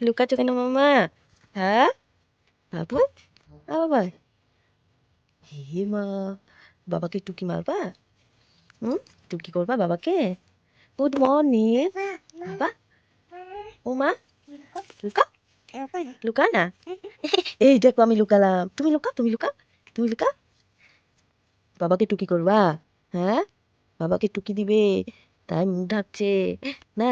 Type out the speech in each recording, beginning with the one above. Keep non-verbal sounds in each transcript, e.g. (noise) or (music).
লুকাচ্ছ কেন মামা হ্যাঁ বাবু আ বাবা হে মা বাবাকে টুকি মারবা হুম টুকি করবা বাবাকে গুড মর্নিং বাবা ও মা লুকা লুকা না এই দেখো আমি লুকালাম তুমি লুকা তুমি লুকা তুমি লুকা বাবাকে টুকি করবা হ্যাঁ বাবাকে টুকি দিবে তাই মুখ ঢাকছে না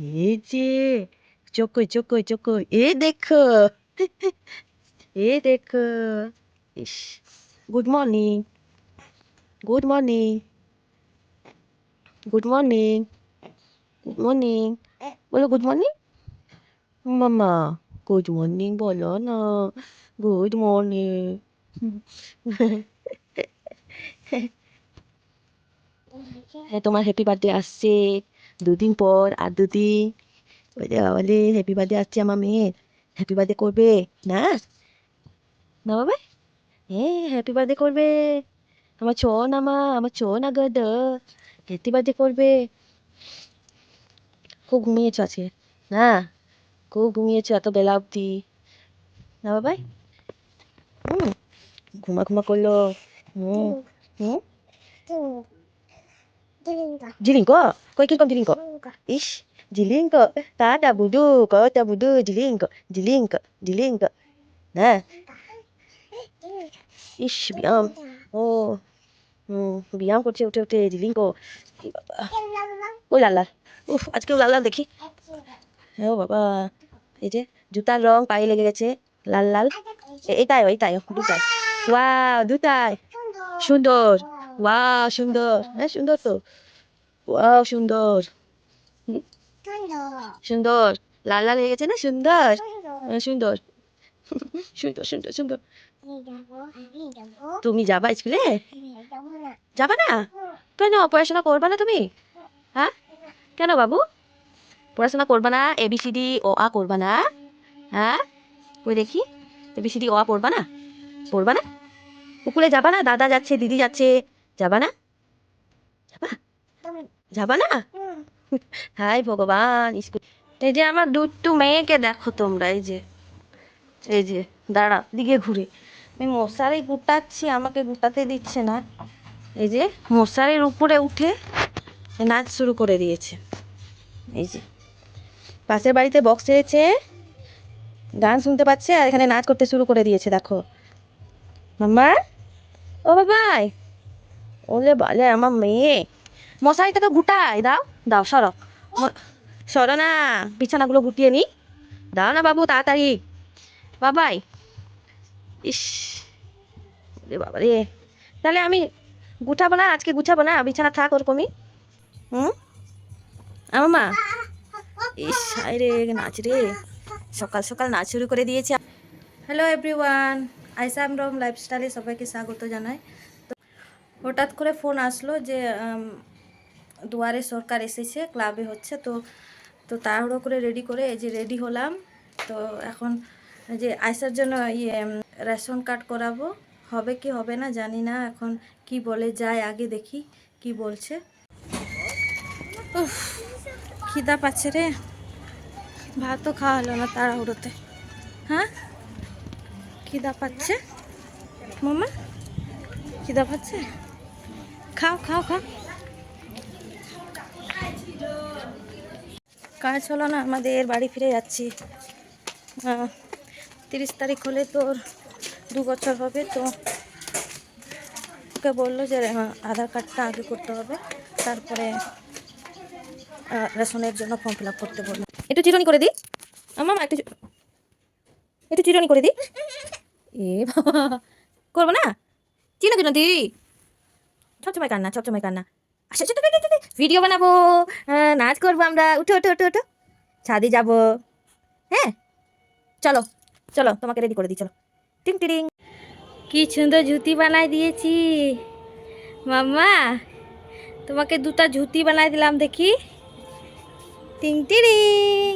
এই যে, চোখ কই চোখ চোখ এ দেখো। (laughs) এ দেখো। Good morning good morning good morning good morning বলো গুড মর্নিং মামা গুড মর্নিং বলো না। গুড মর্নিং (laughs) হ্যাঁ তোমার হ্যাপি বার্থডে আসছে। দুদিন পর আর বলে বলে হ্যাপি বার্থডে আসছে আমার মেয়ের। হ্যাপি বার্থডে করবে। না? না বাবা? হ্যাঁ হ্যাপি বার্থডে করবে। আমার ছ না মা, আমার ছ না গদ হ্যাপি বার্থডে করবে। খুব ঘুমিয়েছো আছে না, খুব ঘুমিয়েছো এত বেলা অবধি। না বাবাই? হুম, ঘুমা ঘুমা করল। হুম হুম? জিলিংko kau ikan kau jiling ish jilingkok. tak ada budu kau tak budu jiling kok jiling kok jiling kok nah ish biam oh হুম ব্যায়াম করছে উঠে উঠে জিলিং কো ও লালা উফ আজকেও লাল লাল দেখি হ্যাঁ ও বাবা এই যে জুতার রং পায়ে লেগে গেছে লাল লাল এ- এটাই এটাই দুটাই ওয়াও দুটাই সুন্দর ওয়াও সুন্দর হ্যাঁ সুন্দর তো? ওয়াও সুন্দর সুন্দর লাল লাল হয়ে গেছে না? সুন্দর সুন্দর সুন্দর সুন্দর সুন্দর তুমি যাবা স্কুলে? যাবা না। কেন? পড়াশোনা করবা না তুমি? হ্যাঁ? কেন বাবু? পড়াশোনা করবা না? এবিসিডি ও আ করবা না? হ্যাঁ? ওই দেখি? এবিসিডি ও আ পড়বা না? পড়বা না? পুকুরে যাবা না? দাদা যাচ্ছে দিদি যাচ্ছে যাবা না? যাবা? যাবা না? হাই ভগবান স্কুল এই যে আমার দুট্টু মেয়েকে দেখো তোমরা এই যে। এই যে দাঁড়া দিকে ঘুরে। আমি মশারি গুটাচ্ছি আমাকে গুটাতে দিচ্ছে না। এই যে মশারির উপরে উঠে নাচ শুরু করে দিয়েছে। এই যে। পাশের বাড়িতে বক্স ছেড়েছে গান শুনতে পাচ্ছে আর এখানে নাচ করতে শুরু করে দিয়েছে দেখো। মাম্মা? ও বাবাই! ওলে বলে আমার মেয়ে। মশারিটা তো গুটাই দাও দাও, সরো। সরো না, বিছানাগুলো গুটিয়ে নি। দাও না বাবু, তাড়াতাড়ি। বাবাই, ইস রে বাবা রে। তাহলে আমি গুছাবো না, আজকে গুছাবো না, বিছানা থাক ওরকমই। হুম? আমার মা? ইস, হায় রে, নাচ রে। সকাল সকাল নাচ শুরু করে দিয়েছে। হ্যালো এভরিওয়ান আইসাম রম লাইফস্টাইলে সবাইকে স্বাগত জানাই। হঠাৎ করে ফোন আসলো যে দুয়ারে সরকার এসেছে, ক্লাবে হচ্ছে, তো তো তাড়াহুড়ো করে রেডি করে এই যে রেডি হলাম। তো এখন যে আইসার জন্য ইয়ে রেশন কার্ড করাবো, হবে কি হবে না জানি না, এখন কি বলে যায় আগে দেখি কি বলছে। খিদা পাচ্ছে রে। ভাতও খাওয়া হলো না তাড়াহুড়োতে। হ্যাঁ? খিদা পাচ্ছে? মামা? খিদা পাচ্ছে? খাও খাও খাও। কাজ হলো না, আমাদের বাড়ি ফিরে যাচ্ছি। তিরিশ তারিখ হলে তোর দু বছর হবে, তো ওকে বলল যে আধার কার্ডটা আগে করতে হবে। তারপরে রেশনের জন্য ফর্ম ফিল করতে বলল। একটু চিরনি করে দিই। আমার একটু একটু চিরনি করে দিই। এ বাবা, করব না? চিনা চিনা দি সবসময় কান্না সবসময় কান্না আচ্ছা আচ্ছা, আচ্ছা, আচ্ছা, আচ্ছা, ভিডিও বানাবো নাচ করব আমরা উঠো উঠো উঠো উঠো ছাদে যাব হ্যাঁ চলো চলো তোমাকে রেডি করে দিই চলো টিং টিং কি সুন্দর জুতি বানাই দিয়েছি মাম্মা তোমাকে দুটা জুতি বানাই দিলাম দেখি টিং টিরিং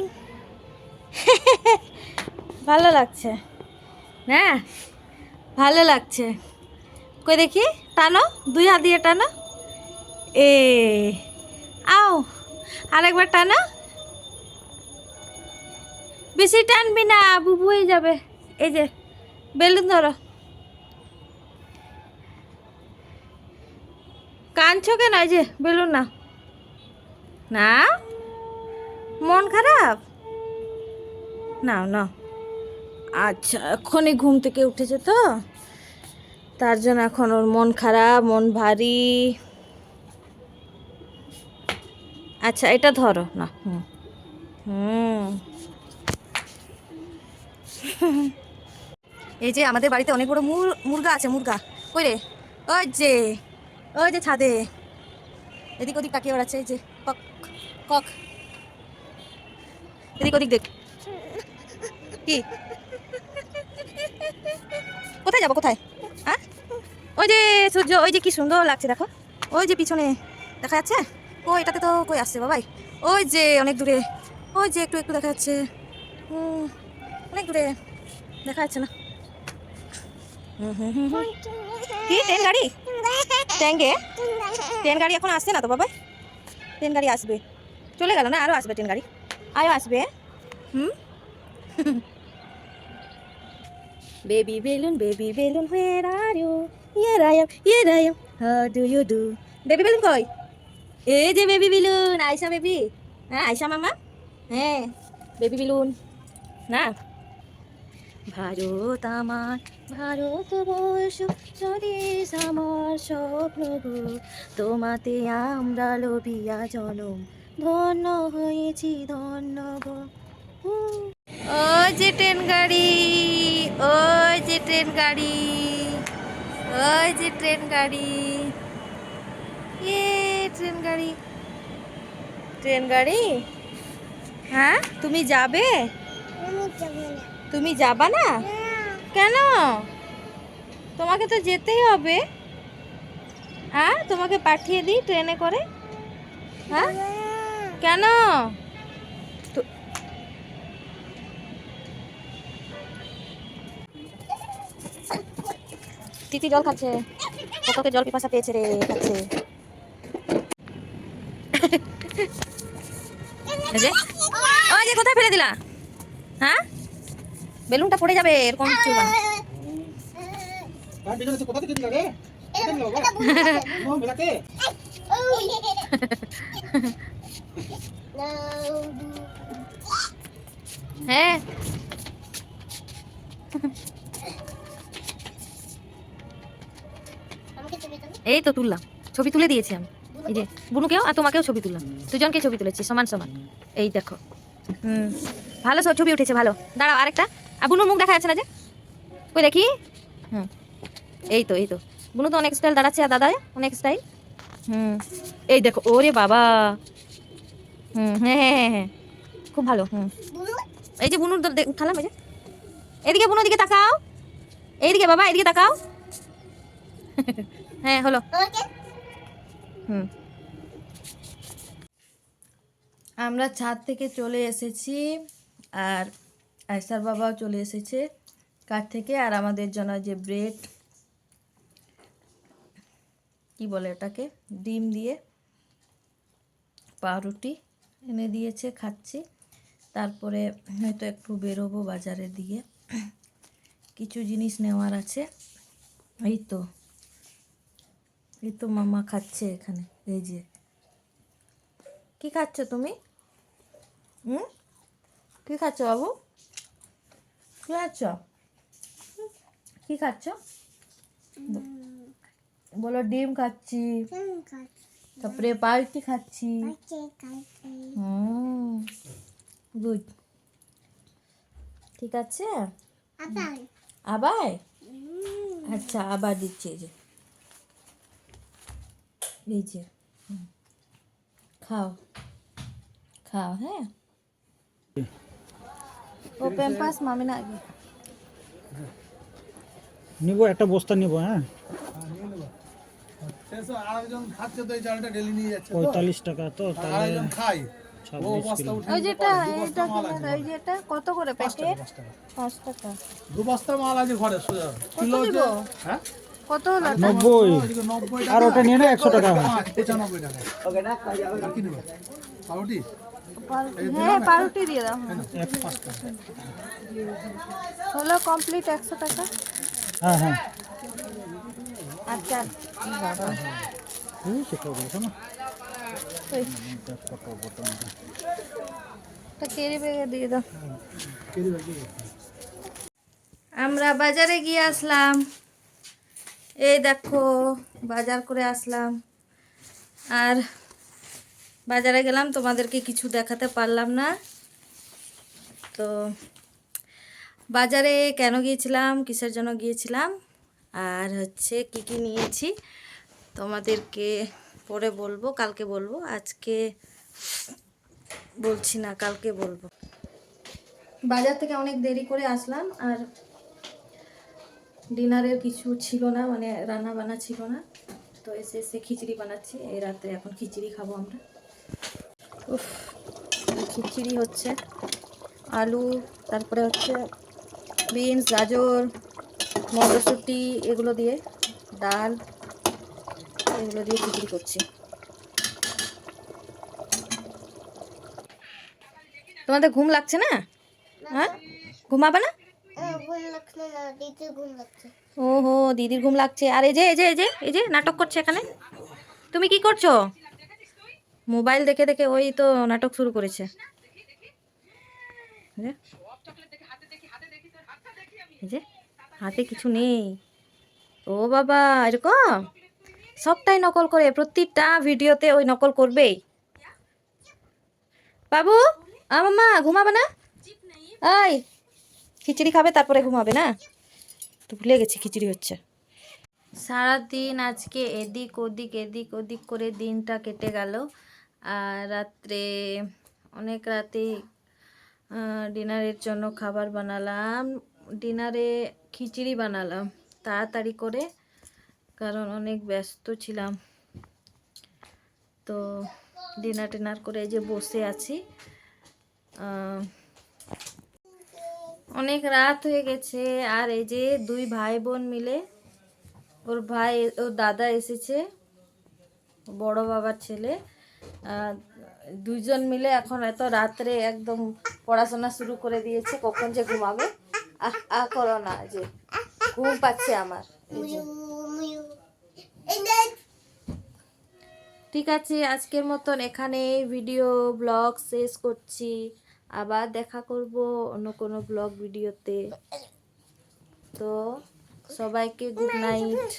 ভালো লাগছে না ভালো লাগছে কই দেখি? টানো, দুই হাত দিয়ে টানো। এ, আও, আরেকবার টানো। বেশি টানবি না, বুবু হয়ে যাবে। এই যে, বেলুন ধরো। কাঁদছো কেন? এই যে, বেলুন না না? মন খারাপ? না না আচ্ছা এখনই ঘুম থেকে উঠেছে তো? তার জন্য এখন ওর মন খারাপ, মন ভারী। আচ্ছা এটা ধরো, না, হুম। হুম। এই যে আমাদের বাড়িতে অনেক বড় মুরগা আছে, মুরগা। কই রে? ওই যে ওই যে ছাদে। এদিক ওদিক তাকিয়ে বেড়াচ্ছে, এই যে, কক কক। এদিক ওদিক দেখ। কি? কোথায় যাব, কোথায়? হ্যাঁ? ওই যে সূর্য, ওই যে কি সুন্দর লাগছে, দেখো। ওই যে পিছনে দেখা যাচ্ছে? ও এটাতে তো কই আসছে বাবাই? ওই যে অনেক দূরে, ওই যে একটু একটু দেখা যাচ্ছে। অনেক দূরে দেখা যাচ্ছে না। কি, ট্রেন গাড়ি? ট্যাঙ্গে ট্রেন গাড়ি এখন আসছে না তো বাবা ট্রেন গাড়ি আসবে। চলে গেল না? আরও আসবে ট্রেন গাড়ি। আরও আসবে? হুম? (laughs) Baby balloon baby balloon where are you? Here I am, here I am. How do you do? Baby balloon কই এই যে বেবি বেলুন আয়শা বেবি হ্যাঁ আয়শা মামা হ্যাঁ বেবি বেলুন না ভারত আমার ভারতবর্ষ স্বদেশ আমার স্বপ্ন তোমাতে আমরা লোভিয়া জনম ধন্য হয়েছি ধন্য গো ও যে ট্রেন গাড়ি, ওই যে ট্রেন গাড়ি, ওই যে ট্রেন গাড়ি। এ, ট্রেন গাড়ি। ট্রেন গাড়ি? হ্যাঁ তুমি যাবে? তুমি যাবা না? কেন? তোমাকে তো যেতেই হবে। হ্যাঁ তোমাকে পাঠিয়ে দিই ট্রেনে করে। হ্যাঁ? কেন? তিতি জল খাচ্ছে। কতকে জল পিপাসা পেয়েছে রে খাচ্ছে। ওই যে কোথায় ফেলে দিলা? হ্যাঁ? বেলুনটা পড়ে যাবে এরকম কিছু না (laughs) এই তো তুললাম। ছবি তুলে দিয়েছি আমি। এই যে, বুনুকেও আর তোমাকেও ছবি তুললাম। দুজনকে ছবি তুলেছি, সমান সমান। এই দেখো। হুম, ভালো সব ছবি উঠেছে, ভালো। দাঁড়াও, আরেকটা। আর বুনুর মুখ দেখা যাচ্ছে না যে? ওই দেখি? হুম, এই তো এই তো। বুনু তো অনেক স্টাইল দাঁড়াচ্ছে, আর দাদা অনেক স্টাইল হুম, এই দেখো, ওরে বাবা। হুম হ্যাঁ হ্যাঁ হ্যাঁ হ্যাঁ। খুব ভালো, হুম। এই যে বুনুর উঠালাম, এই যে। এদিকে বুনুর দিকে তাকাও। এইদিকে বাবা, এদিকে তাকাও। (laughs) হ্যাঁ হলো। হুম। আমরা ছাদ থেকে চলে এসেছি আর আয়সার বাবাও চলে এসেছে কাঠ থেকে আর আমাদের জন্য যে ব্রেড কি বলে এটাকে ডিম দিয়ে পাউরুটি এনে দিয়েছে খাচ্ছি। তারপরে হয়তো একটু বেরোবো বাজারের দিকে। কিছু জিনিস নেওয়ার আছে। এই তো। এই তো মামা খাচ্ছে এখানে এই যে। কি খাচ্ছ তুমি? হুম? কি খাচ্ছ বাবু? কি খাচ্ছ? কি খাচ্ছ? বলো ডিম খাচ্ছি। তারপরে পাউরুটি খাচ্ছি। হুম গুড। ঠিক আছে? আবার। আচ্ছা আবার দিচ্ছি যে। এই যে খাও খাও হ্যাঁ ও প্যাম্পাস মামি না আগে নিব একটা বস্তা নিব হ্যাঁ। পঁয়তাল্লিশ টাকা তো কত করে প্যাকেট পাঁচ টাকা। পাঁচ টাকা। দু বস্তা মাল আছে ঘরে সোজা। কিলো হ্যাঁ? কত হলো নব্বই। আর ওটা নিয়ে না একশো টাকা পঁচানব্বই টাকা। আর পাউরুটি? হ্যাঁ দাও। হলো কমপ্লিট একশো টাকা? হ্যাঁ হ্যাঁ। আচ্ছা। দিয়ে দাও। আমরা বাজারে গিয়ে আসলাম। এই দেখো, বাজার করে আসলাম। আর বাজারে গেলাম, তোমাদেরকে কিছু দেখাতে পারলাম না। তো বাজারে কেন গিয়েছিলাম, কিসের জন্য গিয়েছিলাম, আর হচ্ছে কি কি নিয়েছি, তোমাদেরকে পরে বলব, কালকে বলব, আজকে বলছি না, কালকে বলব। বাজার থেকে অনেক দেরি করে আসলাম, আর ডিনারের কিছু ছিল না মানে রান্না বান্না ছিল না। তো এসে এসে খিচড়ি বানাচ্ছি। এই রাতে এখন খিচড়ি খাব আমরা। উফ খিচড়ি হচ্ছে আলু, তারপরে হচ্ছে বিনস, গাজর, মটরশুঁটি, এগুলো দিয়ে ডাল, এগুলো দিয়ে খিচড়ি করছি। তোমাদের ঘুম লাগছে না? হ্যাঁ? ঘুমাবে না? দিতে ওহো দিদির ঘুম লাগছে। আর এই যে এই যে এই যে এই যে নাটক করছে এখানে? তুমি কি করছ? মোবাইল দেখে দেখে ওই তো নাটক শুরু করেছে। এই যে। হাতে কিছু নেই। ও বাবা এরকম? সবটাই নকল করে প্রত্যেকটা ভিডিওতে ওই নকল করবেই। বাবু আমার মা ঘুমাবে না? এই খিচড়ি খাবে, তারপরে ঘুমাবে না? তো ভুলে গেছি, খিচড়ি হচ্ছে। সারাদিন আজকে এদিক ওদিক এদিক ওদিক করে দিনটা কেটে গেল। আর রাত্রে, অনেক রাতে ডিনারের জন্য খাবার বানালাম। ডিনারে খিচুড়ি বানালাম, তাড়াতাড়ি করে, কারণ অনেক ব্যস্ত ছিলাম। তো ডিনার টিনার করে এই যে বসে আছি অনেক রাত হয়ে গেছে আর এই যে দুই ভাই বোন মিলে ওর ভাই ওর দাদা এসেছে বড় বাবার ছেলে আহ, দুইজন মিলে এখন এত রাত্রে একদম পড়াশোনা শুরু করে দিয়েছে কখন যে ঘুমাবে। আহ আহ করো না যে ঘুম পাচ্ছে আমার ঠিক আছে আজকের মতন এখানে ভিডিও ব্লগ শেষ করছি। আবার দেখা করব অন্য কোনো ব্লগ ভিডিওতে। তো সবাইকে গুড নাইট